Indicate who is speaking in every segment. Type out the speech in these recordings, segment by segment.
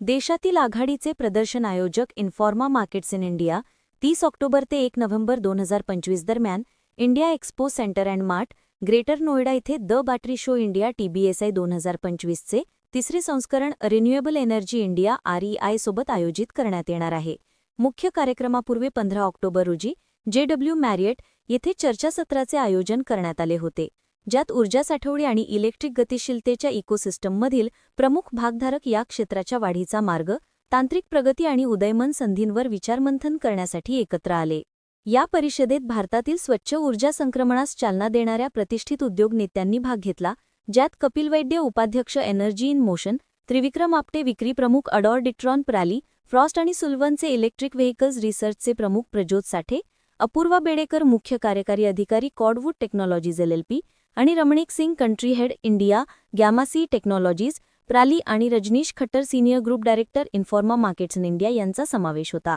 Speaker 1: देशातील आघाडीचे प्रदर्शन आयोजक इन्फॉर्मा मार्केट्स इन इंडिया तीस ऑक्टोबर ते एक नोव्हेंबर दोन हजार पंचवीस दरम्यान India Expo Centre and Mart Greater Noida इथे the battery show India TBSI दोन हजार पंचवीसचे तिसरे संस्करण रिन्युएबल एनर्जी इंडिया आरईआय सोबत आयोजित करण्यात येणार आहे. मुख्य कार्यक्रमापूर्वी पंधरा ऑक्टोबर रोजी जेडब्ल्यू मॅरियट येथे चर्चासत्राचे आयोजन करण्यात आले होते. ज्यात ऊर्जा साठवणी आणि इलेक्ट्रिक गतिशीलतेच्या इकोसिस्टममधील प्रमुख भागधारक या क्षेत्राच्या वाढीचा मार्ग तांत्रिक प्रगती आणि उदयमन संधींवर विचारमंथन करण्यासाठी एकत्र आले. या परिषदेत भारतातील स्वच्छ ऊर्जा संक्रमणास चालना देणाऱ्या प्रतिष्ठित उद्योग नेत्यांनी भाग घेतला ज्यात कपिल वैद्य उपाध्यक्ष energy in motion Trivikram Apte विक्री प्रमुख अडॉर डिट्रॉन प्राली फ्रॉस्ट आणि सुल्वनचे इलेक्ट्रिक व्हेकल्स रिसर्चचे प्रमुख प्रज्योत साठे अपूर्वा बेडेकर मुख्य कार्यकारी अधिकारी कॉडवूड टेक्नॉलॉजीज एलएलपी आणि Ramnik Singh country head India गॅमासी technologies प्राली आणि Rajneesh Khattar senior group director Informa Markets in India यांचा समावेश होता.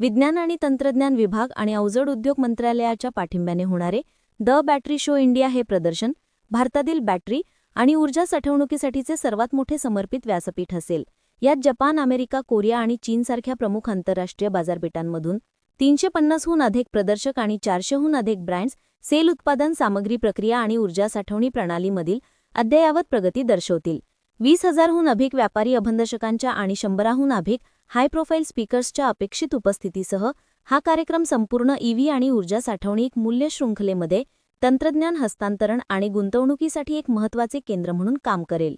Speaker 1: विज्ञान आणि तंत्रज्ञान विभाग आणि अवजड उद्योग मंत्रालयाच्या पाठिंब्याने होणारे द बॅटरी शो इंडिया हे प्रदर्शन भारतातील बॅटरी आणि ऊर्जा साठवणुकीसाठीचे सर्वात मोठे समर्पित व्यासपीठ असेल. यात जपान अमेरिका कोरिया आणि चीनसारख्या प्रमुख आंतरराष्ट्रीय बाजारपेठांमधून तीनशे पन्नासहून अधिक प्रदर्शक आणि चारशेहून अधिक ब्रँड्स सेल उत्पादन सामग्री प्रक्रिया आणि ऊर्जा साठवणी प्रणालीमधील अद्ययावत प्रगती दर्शवतील. वीस हजारहून अधिक व्यापारी अभंदर्शकांच्या आणि शंभराहून अधिक हाय प्रोफाईल स्पीकर्सच्या अपेक्षित उपस्थितीसह हा कार्यक्रम संपूर्ण ईव्ही आणि ऊर्जा साठवणी एक मूल्य शृंखलेमध्ये तंत्रज्ञान हस्तांतरण आणि गुंतवणुकीसाठी एक महत्त्वाचे केंद्र म्हणून काम करेल.